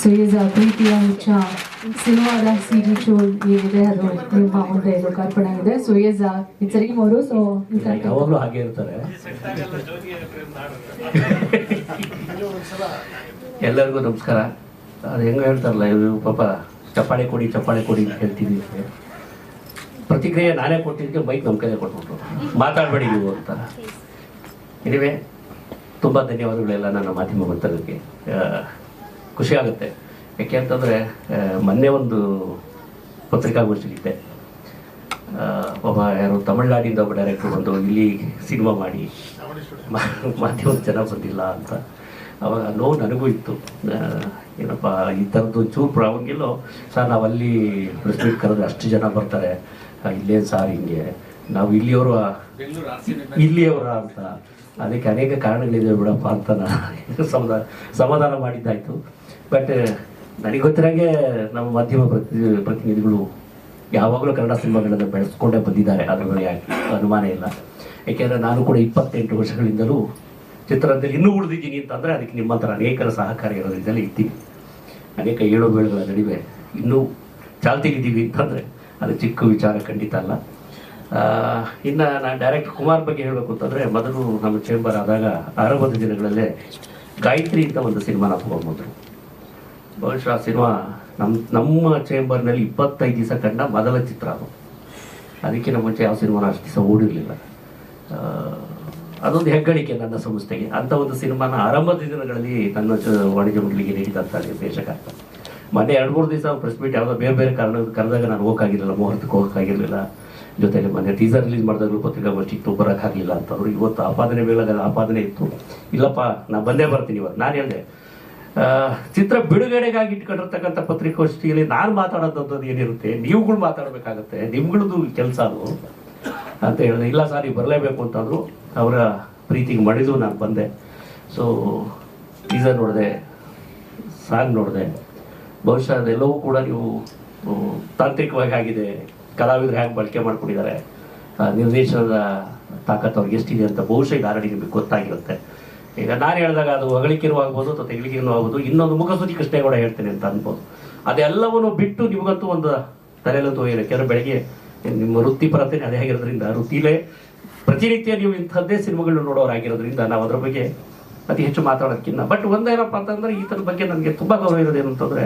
So is ಪ್ರೀತಿಯ ಹುಚ್ಚ ಸಿನಿಮಾದ ಸಿ ಡಿ ಶೋ ಏನಿದೆ ಅದು ನಿಮ್ಮ ಮುಂದೆ ಲೋಕಾರ್ಪಣೆ ಆಗಿದೆ ಸೊ ಈಸ್ ಇಟ್ಸ್ ಅವರು ಸೊ ಯಾವಾಗಲೂ ಹಾಗೆ ಇರ್ತಾರೆ. ಎಲ್ಲರಿಗೂ ನಮಸ್ಕಾರ. ಅದು ಹೆಂಗೆ ಹೇಳ್ತಾರಲ್ಲ, ಇವರು ಪಾಪ ಚಪ್ಪಾಳೆ ಕೊಡಿ ಚಪ್ಪಾಳೆ ಕೊಡಿ ಅಂತ ಹೇಳ್ತೀನಿ ಪ್ರತಿಕ್ರಿಯೆ ನಾನೇ ಕೊಟ್ಟಿದ್ದಕ್ಕೆ ಬೈಕ್ ನಮ್ಮ ಕೈಲೇ ಕೊಟ್ಬಿಟ್ರು. ಮಾತಾಡಬೇಡಿ ನೀವು ಅಂತ. ಇದುವೇ ತುಂಬ ಧನ್ಯವಾದಗಳೆಲ್ಲ ನನ್ನ ಮಾಧ್ಯಮ ಬಂತರಿಗೆ ಖುಷಿ ಆಗುತ್ತೆ. ಯಾಕೆ ಅಂತಂದರೆ ಮೊನ್ನೆ ಒಂದು ಪತ್ರಿಕಾಗೋಷ್ಠಿಗಿದ್ದೆ ಒಬ್ಬ ಯಾರು ತಮಿಳ್ನಾಡಿಂದ ಒಬ್ಬ ಡೈರೆಕ್ಟ್ರು ಬಂದು ಇಲ್ಲಿ ಸಿನಿಮಾ ಮಾಡಿ ಮಾ- ಮಾಧ್ಯಮದ ಜನ ಬಂದಿಲ್ಲ ಅಂತ. ಅವಾಗ ನೋವು ನನಗೂ ಇತ್ತು. ಏನಪ್ಪ ಈ ಥರದ್ದು ಚೂರು ಪ್ರಾವಂಗಿಲ್ಲೋ ಸರ್ ನಾವಲ್ಲಿ ಪ್ರೆಸ್ ಮೀಟ್ ಕರೆದ್ರೆ ಅಷ್ಟು ಜನ ಬರ್ತಾರೆ. ಇಲ್ಲೇನು ಸಾರ್ ಹಿಂಗೆ? ನಾವು ಇಲ್ಲಿಯವರು ಇಲ್ಲಿಯವರ ಅಂತ. ಅದಕ್ಕೆ ಅನೇಕ ಕಾರಣಗಳಿದೆ ಬಿಡಪ್ಪ ಅಂತ ನಾನು ಸಮಾಧಾನ ಸಮಾಧಾನ ಮಾಡಿದ್ದಾಯಿತು. ಬಟ್ ನನಗೆ ಗೊತ್ತಿರಂಗೆ ನಮ್ಮ ಮಾಧ್ಯಮ ಪ್ರತಿ, ಪ್ರತಿನಿಧಿಗಳು ಯಾವಾಗಲೂ ಕನ್ನಡ ಸಿನಿಮಾಗಳನ್ನು ಬೆಳೆಸ್ಕೊಂಡೇ ಬಂದಿದ್ದಾರೆ. ಅದರ ಅನುಮಾನ ಇಲ್ಲ. ಏಕೆಂದರೆ ನಾನು ಕೂಡ ಇಪ್ಪತ್ತೆಂಟು ವರ್ಷಗಳಿಂದಲೂ ಚಿತ್ರರಂಗದಲ್ಲಿ ಇನ್ನೂ ಉಳಿದಿದ್ದೀನಿ ಅಂತಂದರೆ ಅದಕ್ಕೆ ನಿಮ್ಮ ಥರ ಅನೇಕರ ಸಹಕಾರ ಇರೋದ್ರಿಂದಲೇ ಇದ್ದೀವಿ ಅನೇಕ ಏಳು ಬೇಳುಗಳ ನಡುವೆ ಇನ್ನೂ ಚಾಲ್ತಿಗಿದ್ದೀವಿ ಅಂತಂದರೆ ಅದು ಚಿಕ್ಕ ವಿಚಾರ ಖಂಡಿತ ಅಲ್ಲ. ಇನ್ನು ನಾನು ಡೈರೆಕ್ಟ್ ಕುಮಾರ್ ಬಗ್ಗೆ ಹೇಳಬೇಕು ಅಂತಂದರೆ, ಮೊದಲು ನಮ್ಮ ಚೇಂಬರ್ ಆದಾಗ ಆರಂಭದ ದಿನಗಳಲ್ಲೇ ಗಾಯತ್ರಿ ಅಂತ ಒಂದು ಸಿನಿಮಾನ ತೊಗೊಂಡ್ಬಂದರು ಬಹುಶಃ ಆ ಸಿನಿಮಾ ನಮ್ಮ ನಮ್ಮ ಚೇಂಬರ್ನಲ್ಲಿ ಇಪ್ಪತ್ತೈದು ದಿವಸ ಕಂಡ ಮೊದಲ ಚಿತ್ರ ಅದು. ಅದಕ್ಕಿಂತ ಮುಂಚೆ ಯಾವ ಸಿನಿಮಾನ ಅಷ್ಟು ದಿವಸ ಓಡಿರಲಿಲ್ಲ. ಅದೊಂದು ಹೆಗ್ಗಳಿಕೆ ನನ್ನ ಸಂಸ್ಥೆಗೆ. ಅಂಥ ಒಂದು ಸಿನಿಮಾನ ಆರಂಭದ ದಿನಗಳಲ್ಲಿ ನನ್ನ ವಾಣಿಜ್ಯ ಮಂಡಳಿಗೆ ನೀಡಿದಂಥ ನಿರ್ದೇಶಕ. ಮೊನ್ನೆ ಎರಡು, ಮೂರು ದಿವಸ ಪ್ರೆಸ್ ಮೀಟ್ ಯಾವುದೋ ಬೇರೆ ಬೇರೆ ಕಾರಣ ಕರೆದಾಗ ನಾನು ಹೋಗಕ್ಕಾಗಿರಲಿಲ್ಲ ಮುಹೂರ್ತಕ್ಕೆ ಹೋಗಕ್ಕಾಗಿರಲಿಲ್ಲ ಜೊತೆಲಿ ಮೊನ್ನೆ ಟೀಸರ್ ರಿಲೀಸ್ ಮಾಡಿದಾಗಲೂ ಪತ್ರಿಕಾಗೋಷ್ಠಿ ಇತ್ತು ಬರೋಕ್ಕಾಗಲಿಲ್ಲ ಅವರು ಇವತ್ತು ಆಪಾದನೆ ವೇಳೆಗೆ ಆಪಾದನೆ ಇತ್ತು. ಇಲ್ಲಪ್ಪ, ನಾನು ಬಂದೇ ಬರ್ತೀನಿ ಇವತ್ತು. ನಾನು ಹೇಳಿದೆ ಚಿತ್ರ ಬಿಡುಗಡೆಗಾಗಿ ಇಟ್ಕೊಂಡಿರ್ತಕ್ಕಂಥ ಪತ್ರಿಕಾಗೋಷ್ಠಿಯಲ್ಲಿ ನಾನು ಮಾತಾಡೋದಂಥದ್ದು ಏನಿರುತ್ತೆ? ನೀವುಗಳು ಮಾತಾಡಬೇಕಾಗತ್ತೆ. ನಿಮ್ಗಳದ್ದು ಕೆಲಸ ಅದು ಅಂತ ಹೇಳಿದೆ. ಇಲ್ಲ ಸರ್, ನೀವು ಬರಲೇಬೇಕು ಅಂತಂದ್ರು ಅವರ ಪ್ರೀತಿಗೆ ಮಡಿದು ನಾನು ಬಂದೆ. ಸೊ ಟೀಸರ್ ನೋಡಿದೆ ಸಾಂಗ್ ನೋಡಿದೆ. ಬಹುಶಃ ಅದೆಲ್ಲವೂ ಕೂಡ ನೀವು ತಾಂತ್ರಿಕವಾಗಿ ಆಗಿದೆ. ಕಲಾವಿದರು ಹ್ಯಾಂಗೆ ಬಳಕೆ ಮಾಡ್ಕೊಂಡಿದ್ದಾರೆ. ನಿರ್ದೇಶನದ ತಾಕತ್ತು ಅವ್ರಿಗೆ ಎಷ್ಟಿದೆ ಅಂತ ಬಹುಶಃ ಆಲ್ರೆಡಿ ನಿಮಗೆ ಗೊತ್ತಾಗಿರುತ್ತೆ. ಈಗ ನಾನು ಹೇಳಿದಾಗ ಅದು ಹೊಗಳಿಕೆನೂ ಆಗ್ಬೋದು ಅಥವಾ ತೆಗಳಿಕೆನೂ ಆಗ್ಬೋದು, ಇನ್ನೊಂದು ಮುಖಸುದಿ ಕೃಷ್ಣೇಗೌಡ ಹೇಳ್ತೇನೆ ಅಂತ ಅನ್ಬೋದು. ಅದೆಲ್ಲವನ್ನು ಬಿಟ್ಟು ನಿಮಗಂತೂ ಒಂದು ತಲೆಯಲ್ಲಂತೂ ಏನು ಕೆಲವು ಬೆಳಗ್ಗೆ ನಿಮ್ಮ ವೃತ್ತಿಪರತೆ ಅದೇ ಆಗಿರೋದ್ರಿಂದ, ವೃತ್ತಿಲೇ ಪ್ರತಿನಿತ್ಯ ನೀವು ಇಂಥದ್ದೇ ಸಿನಿಮಾಗಳನ್ನ ನೋಡೋರಾಗಿರೋದ್ರಿಂದ ನಾವು ಅದ್ರ ಬಗ್ಗೆ ಅತಿ ಹೆಚ್ಚು ಮಾತಾಡೋದಕ್ಕಿಂತ ಬಟ್ ಒಂದೇನಪ್ಪ ಅಂತಂದ್ರೆ ಈ ಥರದ ಬಗ್ಗೆ ನನಗೆ ತುಂಬ ಗೌರವ ಇರೋದೇನು ಅಂತಂದ್ರೆ